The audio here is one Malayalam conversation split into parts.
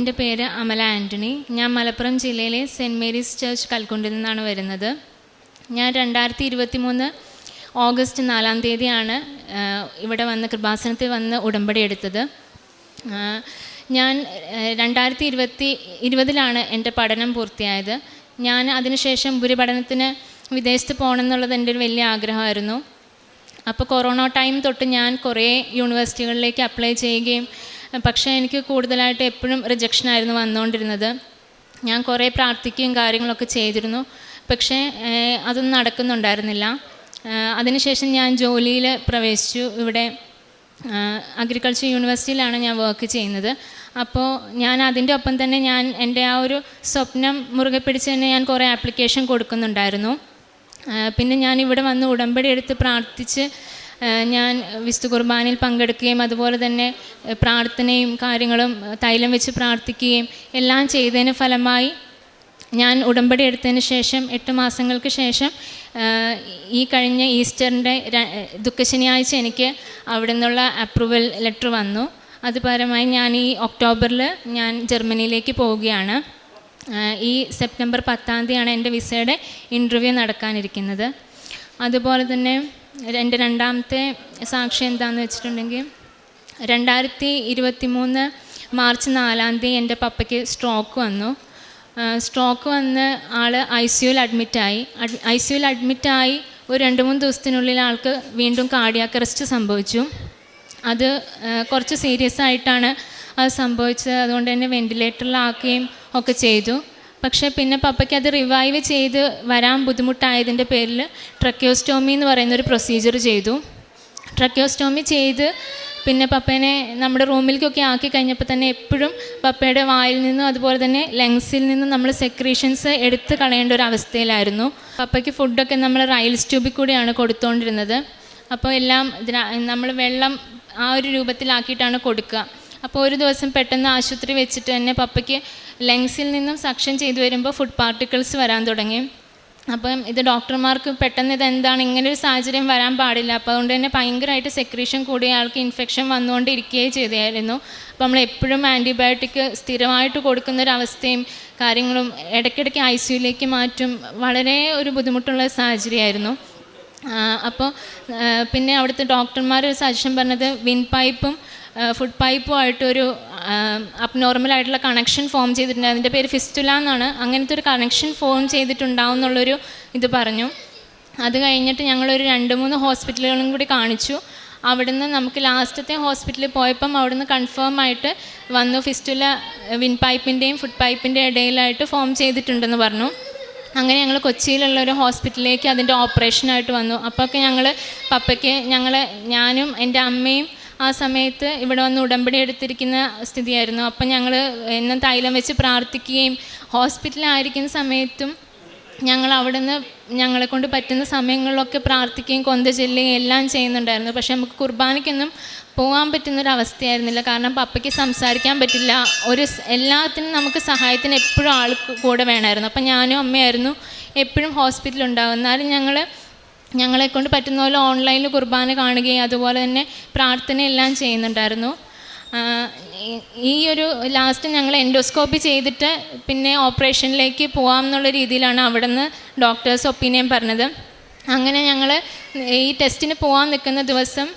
എന്റെ പേര് അമല ആന്റണി ഞാൻ മലപ്പുറം ജില്ലയിലെ സെന്റ് മേരീസ് ചർച്ച് കൽക്കുണ്ടിൽ നിന്നാണ് വരുന്നത്. ഞാൻ രണ്ടായിരത്തി ഇരുപത്തി മൂന്ന് ഓഗസ്റ്റ് നാലാം തീയതിയാണ് ഇവിടെ വന്ന് കൃപാസനത്തിൽ വന്ന് ഉടമ്പടി എടുത്തത്. ഞാൻ രണ്ടായിരത്തി ഇരുപത്തി ഇരുപതിലാണ് എന്റെ പഠനം പൂർത്തിയായത്. ഞാൻ അതിനുശേഷം ഉപരിപഠനത്തിന് വിദേശത്ത് പോകണം എന്നുള്ളത് എന്റെ ഒരു വലിയ ആഗ്രഹമായിരുന്നു. അപ്പോൾ കൊറോണ ടൈം തൊട്ട് ഞാൻ കുറേ യൂണിവേഴ്സിറ്റികളിലേക്ക് അപ്ലൈ ചെയ്യുകയും പക്ഷേ എനിക്ക് കൂടുതലായിട്ട് എപ്പോഴും റിജക്ഷൻ ആയിരുന്നു വന്നുകൊണ്ടിരുന്നത്. ഞാൻ കുറേ പ്രാർത്ഥിക്കുകയും കാര്യങ്ങളൊക്കെ ചെയ്തിരുന്നു. പക്ഷേ അതൊന്നും നടക്കുന്നുണ്ടായിരുന്നില്ല. അതിനുശേഷം ഞാൻ ജോലിയിൽ പ്രവേശിച്ചു. ഇവിടെ അഗ്രികൾച്ചർ യൂണിവേഴ്സിറ്റിയിലാണ് ഞാൻ വർക്ക് ചെയ്യുന്നത്. അപ്പോൾ ഞാൻ അതിന്റെ ഒപ്പം തന്നെ ഞാൻ എന്റെ ആ ഒരു സ്വപ്നം മുറുകെ പിടിച്ച് തന്നെ ഞാൻ കുറേ ആപ്ലിക്കേഷൻ കൊടുക്കുന്നുണ്ടായിരുന്നു. പിന്നെ ഞാൻ ഇവിടെ വന്ന് ഉടമ്പടി എടുത്ത് പ്രാർത്ഥിച്ച് ഞാൻ വിശുദ്ധ കുർബാനയിൽ പങ്കെടുക്കുകയും അതുപോലെ തന്നെ പ്രാർത്ഥനയും കാര്യങ്ങളും തൈലം വെച്ച് പ്രാർത്ഥിക്കുകയും എല്ലാം ചെയ്തതിന് ഫലമായി ഞാൻ ഉടമ്പടി എടുത്തതിന് ശേഷം എട്ട് മാസങ്ങൾക്ക് ശേഷം ഈ കഴിഞ്ഞ ഈസ്റ്ററിന്റെ ദുഃഖ ദുഃഖശനിയാഴ്ച എനിക്ക് അവിടെ നിന്നുള്ള അപ്രൂവൽ ലെറ്റർ വന്നു. അത് പരമായി ഞാൻ ഈ ഒക്ടോബറിൽ ഞാൻ ജർമ്മനിയിലേക്ക് പോവുകയാണ്. ഈ സെപ്റ്റംബർ പത്താം തീയതിയാണ് എന്റെ വിസയുടെ ഇന്റർവ്യൂ നടക്കാനിരിക്കുന്നത്. അതുപോലെ തന്നെ എന്റെ രണ്ടാമത്തെ സാക്ഷി എന്താണെന്ന് വെച്ചിട്ടുണ്ടെങ്കിൽ രണ്ടായിരത്തി ഇരുപത്തി മൂന്ന് മാർച്ച് നാലാം തീയതി എന്റെ പപ്പയ്ക്ക് സ്ട്രോക്ക് വന്നു. സ്ട്രോക്ക് വന്ന് ആൾ ഐ സിയുയിൽ അഡ്മിറ്റായി ഐ സിയുയിൽ അഡ്മിറ്റായി ഒരു രണ്ട് മൂന്ന് ദിവസത്തിനുള്ളിൽ ആൾക്ക് വീണ്ടും കാർഡിയാക്ക് അറസ്റ്റ് സംഭവിച്ചു. അത് കുറച്ച് സീരിയസ് ആയിട്ടാണ് അത് സംഭവിച്ചത്. അതുകൊണ്ട് തന്നെ വെന്റിലേറ്ററിലാക്കുകയും ഒക്കെ ചെയ്തു. പക്ഷേ പിന്നെ പപ്പയ്ക്ക് അത് റിവൈവ് ചെയ്ത് വരാൻ ബുദ്ധിമുട്ടായതിന്റെ പേരിൽ ട്രക്യോസ്റ്റോമി എന്ന് പറയുന്ന ഒരു പ്രൊസീജിയർ ചെയ്തു. ട്രക്യോസ്റ്റോമി ചെയ്ത് പിന്നെ പപ്പേനെ നമ്മുടെ റൂമിലേക്കൊക്കെ ആക്കി കഴിഞ്ഞപ്പോൾ തന്നെ എപ്പോഴും പപ്പയുടെ വായിൽ നിന്നും അതുപോലെ തന്നെ ലങ്സിൽ നിന്നും നമ്മൾ സെക്രീഷൻസ് എടുത്ത് കളയേണ്ട ഒരു അവസ്ഥയിലായിരുന്നു. പപ്പയ്ക്ക് ഫുഡൊക്കെ നമ്മൾ റൈൽസ് ട്യൂബിൽ കൂടിയാണ് കൊടുത്തുകൊണ്ടിരുന്നത് അപ്പോൾ എല്ലാം നമ്മൾ വെള്ളം ആ ഒരു രൂപത്തിലാക്കിയിട്ടാണ് കൊടുക്കുക. അപ്പോൾ ഒരു ദിവസം പെട്ടെന്ന് ആശുപത്രി വെച്ചിട്ട് തന്നെ പപ്പയ്ക്ക് ലങ്സിൽ നിന്നും സക്ഷൻ ചെയ്തു വരുമ്പോൾ ഫുഡ് പാർട്ടിക്കിൾസ് വരാൻ തുടങ്ങി. അപ്പം ഇത് ഡോക്ടർമാർക്ക് പെട്ടെന്ന് ഇത് എന്താണ് ഇങ്ങനെ ഒരു സാഹചര്യം വരാൻ പാടില്ല. അപ്പോൾ അതുകൊണ്ട് തന്നെ ഭയങ്കരമായിട്ട് സെക്രീഷൻ കൂടിയ ആൾക്ക് ഇൻഫെക്ഷൻ വന്നുകൊണ്ടിരിക്കുകയും ചെയ്തായിരുന്നു. അപ്പോൾ നമ്മൾ എപ്പോഴും ആന്റിബയോട്ടിക് സ്ഥിരമായിട്ട് കൊടുക്കുന്ന ഒരു അവസ്ഥയും കാര്യങ്ങളും ഇടയ്ക്കിടയ്ക്ക് ഐ സിയുലേക്ക് മാറ്റും വളരെ ഒരു ബുദ്ധിമുട്ടുള്ള സാഹചര്യമായിരുന്നു. അപ്പോൾ പിന്നെ അവിടുത്തെ ഡോക്ടർമാർ ഒരു സജഷൻ പറഞ്ഞത് വിൻ പൈപ്പും ഫുഡ് പൈപ്പുമായിട്ട് ഒരു അബ്നോർമൽ ആയിട്ടുള്ള കണക്ഷൻ ഫോം ചെയ്തിട്ടുണ്ട്. അതിന്റെ പേര് ഫിസ്റ്റുല എന്നാണ്. അങ്ങനത്തെ ഒരു കണക്ഷൻ ഫോം ചെയ്തിട്ടുണ്ടാവും എന്നുള്ളൊരു ഇത് പറഞ്ഞു. അത് കഴിഞ്ഞിട്ട് ഞങ്ങളൊരു രണ്ട് മൂന്ന് ഹോസ്പിറ്റലുകളും കൂടി കാണിച്ചു. അവിടുന്ന് നമുക്ക് ലാസ്റ്റത്തെ ഹോസ്പിറ്റലിൽ പോയപ്പം അവിടുന്ന് കൺഫേം ആയിട്ട് വന്നു ഫിസ്റ്റുല വിൻ പൈപ്പിന്റെയും ഫുഡ് പൈപ്പിന്റെ ഇടയിലായിട്ട് ഫോം ചെയ്തിട്ടുണ്ടെന്ന് പറഞ്ഞു. അങ്ങനെ ഞങ്ങൾ കൊച്ചിയിലുള്ള ഒരു ഹോസ്പിറ്റലിലേക്ക് അതിന്റെ ഓപ്പറേഷനായിട്ട് വന്നു. അപ്പോഴൊക്കെ ഞങ്ങൾ പപ്പയ്ക്ക് ഞങ്ങൾ ഞാനും എന്റെ അമ്മയും ആ സമയത്ത് ഇവിടെ വന്ന് ഉടമ്പടി എടുത്തിരിക്കുന്ന സ്ഥിതിയായിരുന്നു. അപ്പം ഞങ്ങൾ എന്നും തൈലം വെച്ച് പ്രാർത്ഥിക്കുകയും ഹോസ്പിറ്റലിലായിരിക്കുന്ന സമയത്തും ഞങ്ങൾ അവിടുന്ന് ഞങ്ങളെ കൊണ്ട് പറ്റുന്ന സമയങ്ങളിലൊക്കെ പ്രാർത്ഥിക്കുകയും കൊന്ത ചെല്ലുകയും എല്ലാം ചെയ്യുന്നുണ്ടായിരുന്നു. പക്ഷേ നമുക്ക് കുർബാനയ്ക്കൊന്നും പോകാൻ പറ്റുന്നൊരവസ്ഥയായിരുന്നില്ല. കാരണം പപ്പയ്ക്ക് സംസാരിക്കാൻ പറ്റില്ല. ഒരു എല്ലാത്തിനും നമുക്ക് സഹായത്തിന് എപ്പോഴും ആൾ കൂടെ വേണമായിരുന്നു. അപ്പം ഞാനും അമ്മയായിരുന്നു എപ്പോഴും ഹോസ്പിറ്റലിൽ ഉണ്ടാകും എന്നാലും ഞങ്ങൾ ഞങ്ങളെ കൊണ്ട് പറ്റുന്ന പോലെ ഓൺലൈനിൽ കുർബാന കാണുകയും അതുപോലെ തന്നെ പ്രാർത്ഥനയെല്ലാം ചെയ്യുന്നുണ്ടായിരുന്നു. ഈ- ഒരു ലാസ്റ്റ് ഞങ്ങൾ എൻഡോസ്കോപ്പി ചെയ്തിട്ട് പിന്നെ ഓപ്പറേഷനിലേക്ക് പോകാം എന്നുള്ള രീതിയിലാണ് അവിടെ നിന്ന് ഡോക്ടേഴ്സ് ഒപ്പീനിയൻ പറഞ്ഞത്. അങ്ങനെ ഞങ്ങൾ ഈ ടെസ്റ്റിന് പോകാൻ നിൽക്കുന്ന ദിവസം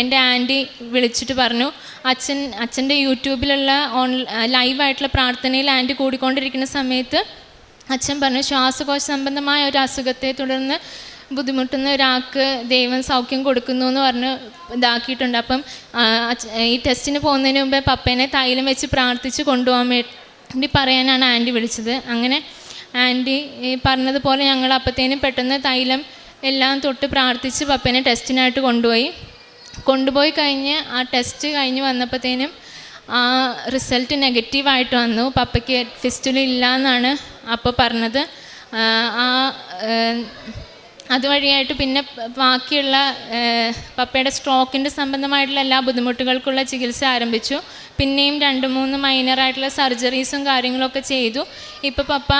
എന്റെ ആന്റി വിളിച്ചിട്ട് പറഞ്ഞു അച്ഛൻ അച്ഛന്റെ യൂട്യൂബിലുള്ള ഓൺ ലൈവായിട്ടുള്ള പ്രാർത്ഥനയിൽ ആന്റി കൂടിക്കൊണ്ടിരിക്കുന്ന സമയത്ത് അച്ഛൻ പറഞ്ഞു ശ്വാസകോശ സംബന്ധമായ ഒരു അസുഖത്തെ തുടർന്ന് ബുദ്ധിമുട്ടുന്ന ഒരാൾക്ക് ദൈവം സൗഖ്യം കൊടുക്കുന്നു എന്ന് പറഞ്ഞ് ഇതാക്കിയിട്ടുണ്ട്. അപ്പം ഈ ടെസ്റ്റിന് പോകുന്നതിന് മുമ്പേ പപ്പേനെ തൈലം വെച്ച് പ്രാർത്ഥിച്ച് കൊണ്ടുപോകാൻ വേണ്ടി പറയാനാണ് ആന്റി വിളിച്ചത്. അങ്ങനെ ആന്റി പറഞ്ഞതുപോലെ ഞങ്ങൾ അപ്പത്തേനും പെട്ടെന്ന് തൈലം എല്ലാം തൊട്ട് പ്രാർത്ഥിച്ച് പപ്പേനെ ടെസ്റ്റിനായിട്ട് കൊണ്ടുപോയി. കൊണ്ടുപോയി കഴിഞ്ഞ് ആ ടെസ്റ്റ് കഴിഞ്ഞ് വന്നപ്പോഴത്തേനും ആ റിസൾട്ട് നെഗറ്റീവായിട്ട് വന്നു. പപ്പയ്ക്ക് ഫിസ്റ്റുല ഇല്ല എന്നാണ് അപ്പോൾ പറഞ്ഞത്. ആ, അതുവഴിയായിട്ട് പിന്നെ ബാക്കിയുള്ള പപ്പയുടെ സ്ട്രോക്കിന്റെ സംബന്ധമായിട്ടുള്ള എല്ലാ ബുദ്ധിമുട്ടുകൾക്കുള്ള ചികിത്സ ആരംഭിച്ചു. പിന്നെയും രണ്ട് മൂന്ന് മൈനറായിട്ടുള്ള സർജറീസും കാര്യങ്ങളൊക്കെ ചെയ്തു. ഇപ്പോൾ പപ്പ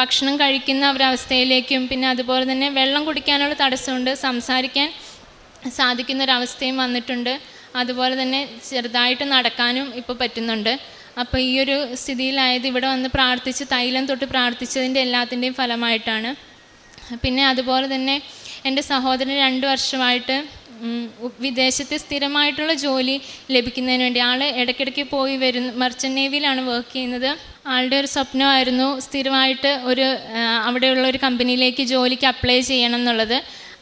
ഭക്ഷണം കഴിക്കുന്ന ഒരവസ്ഥയിലേക്കും പിന്നെ അതുപോലെ തന്നെ വെള്ളം കുടിക്കാനുള്ള തടസ്സമുണ്ട് സംസാരിക്കാൻ സാധിക്കുന്ന ഒരവസ്ഥയും വന്നിട്ടുണ്ട്. അതുപോലെ തന്നെ ചെറുതായിട്ട് നടക്കാനും ഇപ്പോൾ പറ്റുന്നുണ്ട്. അപ്പോൾ ഈ ഒരു സ്ഥിതിയിലായത് ഇവിടെ വന്ന് പ്രാർത്ഥിച്ച് തൈലം തൊട്ട് പ്രാർത്ഥിച്ചതിന്റെ എല്ലാത്തിന്റെയും ഫലമായിട്ടാണ്. പിന്നെ അതുപോലെ തന്നെ എന്റെ സഹോദരൻ രണ്ട് വർഷമായിട്ട് വിദേശത്തെ സ്ഥിരമായിട്ടുള്ള ജോലി ലഭിക്കുന്നതിന് വേണ്ടി ആൾ ഇടയ്ക്കിടയ്ക്ക് പോയി വരുന്നു മർച്ചന്റ് നേവിയിലാണ് വർക്ക് ചെയ്യുന്നത്. ആളുടെ ഒരു സ്വപ്നമായിരുന്നു സ്ഥിരമായിട്ട് ഒരു അവിടെയുള്ള ഒരു കമ്പനിയിലേക്ക് ജോലിക്ക് അപ്ലൈ ചെയ്യണം എന്നുള്ളത്.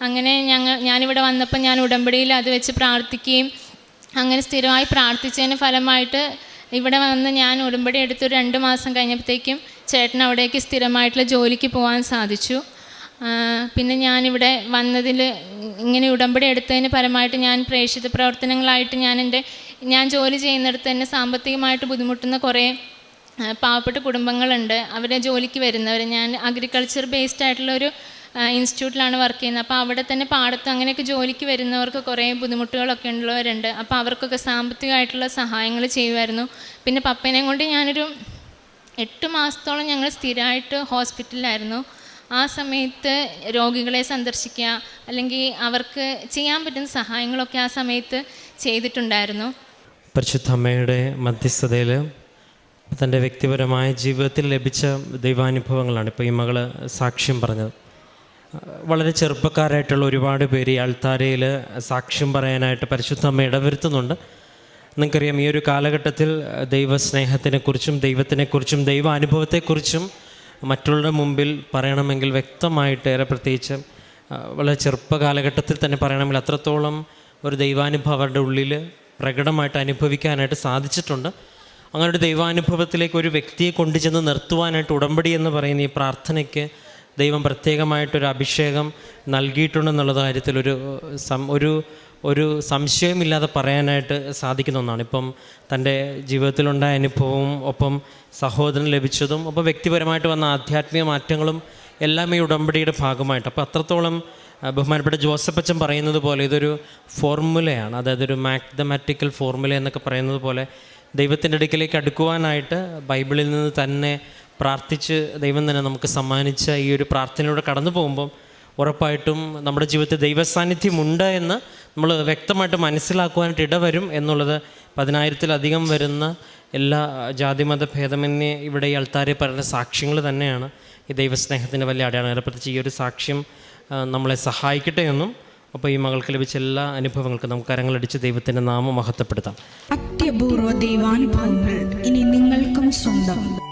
അങ്ങനെ ഞങ്ങൾ ഞാനിവിടെ വന്നപ്പോൾ ഞാൻ ഉടമ്പടിയിൽ അത് വെച്ച് പ്രാർത്ഥിക്കുകയും അങ്ങനെ സ്ഥിരമായി പ്രാർത്ഥിച്ചതിന് ഫലമായിട്ട് ഇവിടെ വന്ന് ഞാൻ ഉടമ്പടി എടുത്തൊരു രണ്ട് മാസം കഴിഞ്ഞപ്പോഴത്തേക്കും ചേട്ടൻ അവിടേക്ക് സ്ഥിരമായിട്ടുള്ള ജോലിക്ക് പോകാൻ സാധിച്ചു. പിന്നെ ഞാനിവിടെ വന്നതിൽ ഇങ്ങനെ ഉടമ്പടി എടുത്തതിന് പരമായിട്ട് ഞാൻ പ്രേക്ഷിത പ്രവർത്തനങ്ങളായിട്ട് ഞാൻ എന്റെ ഞാൻ ജോലി ചെയ്യുന്നിടത്ത് തന്നെ സാമ്പത്തികമായിട്ട് ബുദ്ധിമുട്ടുന്ന കുറേ പാവപ്പെട്ട കുടുംബങ്ങളുണ്ട്. അവരെ ജോലിക്ക് വരുന്നവർ ഞാൻ അഗ്രികൾച്ചർ ബേസ്ഡ് ആയിട്ടുള്ള ഒരു ഇൻസ്റ്റിറ്റ്യൂട്ടിലാണ് വർക്ക് ചെയ്യുന്നത്. അപ്പോൾ അവിടെ തന്നെ പാടത്ത് അങ്ങനെയൊക്കെ ജോലിക്ക് വരുന്നവർക്ക് കുറേ ബുദ്ധിമുട്ടുകളൊക്കെ ഉള്ളവരുണ്ട്. അപ്പോൾ അവർക്കൊക്കെ സാമ്പത്തികമായിട്ടുള്ള സഹായങ്ങൾ ചെയ്യുമായിരുന്നു. പിന്നെ പപ്പേനെ കൊണ്ട് ഞാനൊരു എട്ട് മാസത്തോളം ഞങ്ങൾ സ്ഥിരമായിട്ട് ഹോസ്പിറ്റലിലായിരുന്നു ആ സമയത്ത് രോഗികളെ സന്ദർശിക്കുക അല്ലെങ്കിൽ അവർക്ക് ചെയ്യാൻ പറ്റുന്ന സഹായങ്ങളൊക്കെ ആ സമയത്ത് ചെയ്തിട്ടുണ്ടായിരുന്നു. പരിശുദ്ധ അമ്മയുടെ മധ്യസ്ഥതയിൽ തന്റെ വ്യക്തിപരമായ ജീവിതത്തിൽ ലഭിച്ച ദൈവാനുഭവങ്ങളാണ് ഇപ്പോൾ ഈ മകൾ സാക്ഷ്യം പറഞ്ഞത്. വളരെ ചെറുപ്പക്കാരായിട്ടുള്ള ഒരുപാട് പേര് ഈ അൾത്താരയിൽ സാക്ഷ്യം പറയാനായിട്ട് പരിശുദ്ധ അമ്മ ഇടവരുത്തുന്നുണ്ട്. നിങ്ങൾക്കറിയാം ഈ ഒരു കാലഘട്ടത്തിൽ ദൈവസ്നേഹത്തിനെക്കുറിച്ചും ദൈവത്തിനെക്കുറിച്ചും ദൈവാനുഭവത്തെക്കുറിച്ചും മറ്റുള്ളവരുടെ മുമ്പിൽ പറയണമെങ്കിൽ വ്യക്തമായിട്ട് ഏറെ പ്രത്യേകിച്ച് വളരെ ചെറുപ്പകാലഘട്ടത്തിൽ തന്നെ പറയണമെങ്കിൽ അത്രത്തോളം ഒരു ദൈവാനുഭവം അവരുടെ ഉള്ളിൽ പ്രകടമായിട്ട് അനുഭവിക്കാനായിട്ട് സാധിച്ചിട്ടുണ്ട്. അങ്ങനെ ഒരു ദൈവാനുഭവത്തിലേക്ക് ഒരു വ്യക്തിയെ കൊണ്ടുചെന്ന് നിർത്തുവാനായിട്ട് ഉടമ്പടി എന്ന് പറയുന്ന ഈ പ്രാർത്ഥനയ്ക്ക് ദൈവം പ്രത്യേകമായിട്ടൊരു അഭിഷേകം നൽകിയിട്ടുണ്ടെന്നുള്ള കാര്യത്തിൽ ഒരു സം ഒരു ഒരു സംശയമില്ലാതെ പറയാനായിട്ട് സാധിക്കുന്ന ഒന്നാണ്. ഇപ്പം തന്റെ ജീവിതത്തിലുണ്ടായ അനുഭവവും ഒപ്പം സഹോദരൻ ലഭിച്ചതും ഒപ്പം വ്യക്തിപരമായിട്ട് വന്ന ആധ്യാത്മിക മാറ്റങ്ങളും എല്ലാം ഈ ഉടമ്പടിയുടെ ഭാഗമായിട്ട്. അപ്പോൾ അത്രത്തോളം ബഹുമാനപ്പെട്ട ജോസഫ് അച്ഛൻ പറയുന്നത് പോലെ ഇതൊരു ഫോർമുലയാണ്. അതായത് ഒരു മാത്തമാറ്റിക്കൽ ഫോർമുല എന്നൊക്കെ പറയുന്നത് പോലെ ദൈവത്തിന്റെ അടുക്കിലേക്ക് അടുക്കുവാനായിട്ട് ബൈബിളിൽ നിന്ന് തന്നെ പ്രാർത്ഥിച്ച് ദൈവം തന്നെ നമുക്ക് സമ്മാനിച്ച ഈ ഒരു പ്രാർത്ഥനയിലൂടെ കടന്നു പോകുമ്പം ഉറപ്പായിട്ടും നമ്മുടെ ജീവിതത്തിൽ ദൈവസാന്നിധ്യമുണ്ട് എന്ന് നമ്മൾ വ്യക്തമായിട്ട് മനസ്സിലാക്കുവാനായിട്ട് ഇടവരും എന്നുള്ളത് പതിനായിരത്തിലധികം വരുന്ന എല്ലാ ജാതിമത ഭേദമന്യേ ഇവിടെ ഈ ആൾത്താരെ പറയുന്ന സാക്ഷ്യങ്ങൾ തന്നെയാണ്. ഈ ദൈവസ്നേഹത്തിന്റെ വലിയ അടയാളം പ്രത്യേകിച്ച് ഈ ഒരു സാക്ഷ്യം നമ്മളെ സഹായിക്കട്ടെ എന്നും അപ്പോൾ ഈ മകൾക്ക് ലഭിച്ച എല്ലാ അനുഭവങ്ങൾക്കും നമുക്ക് കരങ്ങളടിച്ച് ദൈവത്തിന്റെ നാമം മഹത്വപ്പെടുത്താം. അത്യപൂർവ ദൈവാനുഭവങ്ങൾ ഇനി നിങ്ങൾക്കും സ്വന്തം.